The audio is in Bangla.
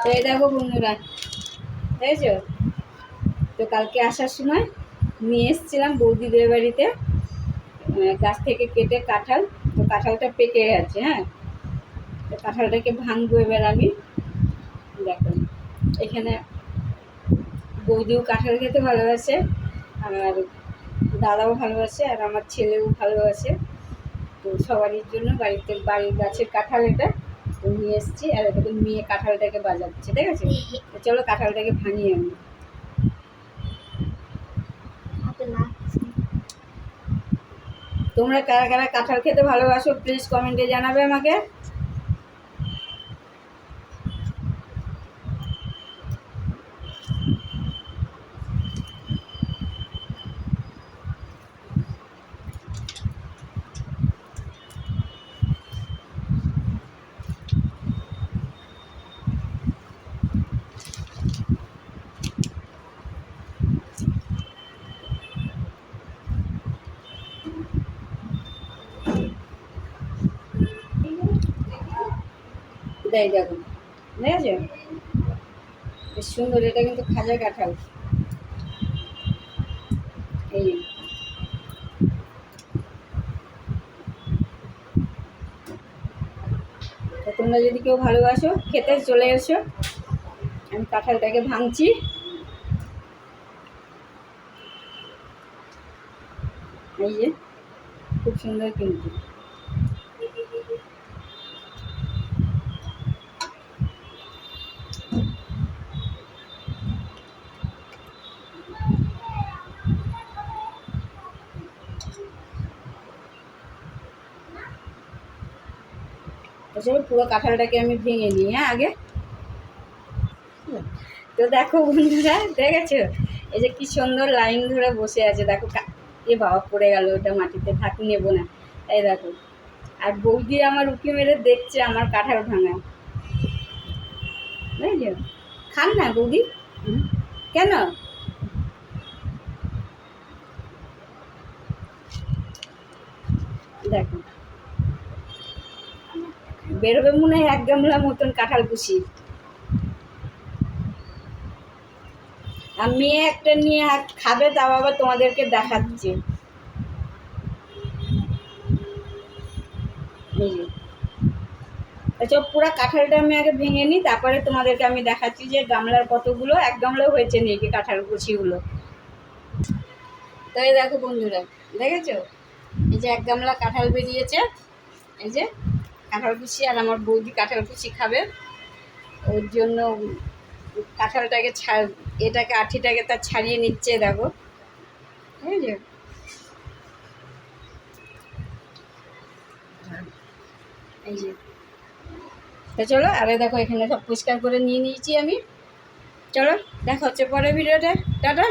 তো এই দেখো বন্ধুরা, দেখেছ? তো কালকে আসার সময় নিয়ে এসেছিলাম বৌদিদের বাড়িতে গাছ থেকে কেটে কাঁঠাল, তো কাঁঠালটা পেকে গেছে হ্যাঁ? তো কাঁঠালটাকে ভাঙবো এবার আমি। দেখো, এখানে বৌদিও কাঁঠাল খেতে ভালোবাসে আর দাদাও ভালোবাসে, আর আমার ছেলেও ভালোবাসে। তো সবারই জন্য বাড়িতে, বাড়ির গাছের কাঁঠাল এটা। নিয়ে এসছি আর এটাকে মেয়ে কাঁঠালটাকে বাজাচ্ছে ঠিক আছে? চলো কাঁঠালটাকে ভাঙিয়ে আমি তোমরা কারা কারা কাঁঠাল খেতে ভালোবাসো প্লিজ কমেন্টে জানাবে আমাকে। দেয় দেখো। দেখেছ বেশ সুন্দর, এটা কিন্তু খাজা কাঁঠাল। এই তোমরা যদি কেউ ভালোবাসো, খেতে চলে এসো। আমি কাঁঠালটাকে ভাঙছি। এই যে, খুব সুন্দর কিন্তু। তো পুরো কাঁঠালটাকে আমি ভেঙে নিই হ্যাঁ আগে। তো দেখো বন্ধুরা, দেখেছ? এই যে কি সুন্দর লাইন ধরে বসে আছে, দেখো এ বাবা পড়ে গেল, ওটা মাটিতে থাক, নেব না। এই দেখো, আর বৌদি আমার উঁকি মেরে দেখছে আমার কাঁঠাল ভাঙা। বুঝলি খান না বৌদি? কেন? দেখো। বেরোবে মনে হয় এক গামলা মতন কাঁঠাল কুশি আর মেয়ে একটা নিয়ে খাবে, তাও আবার তোমাদেরকে দেখাচ্ছে। আচ্ছা পুরো কাঁঠালটা আমি আগে ভেঙে নিই, তারপরে তোমাদেরকে আমি দেখাচ্ছি যে গামলার কতগুলো, এক গামলা হয়েছে নাকি কাঁঠাল কুচিগুলো। তো এই দেখো বন্ধুরা, দেখেছ? এই যে এক গামলা কাঁঠাল বেরিয়েছে, এই যে। কাঁঠাল কুচি আর আমার বৌদি কাঁঠাল কুচি খাবে। ওর জন্য কাঁঠালটাকে ছাড় এটাকে আঠিটাকে তার ছাড়িয়ে নিচ্ছে, দেখো। এই যে। চলো, আরে দেখো, এখানে সব পরিষ্কার করে নিয়ে নিয়েছি আমি। চলো, দেখা হচ্ছে পরে ভিডিওটা টাটা।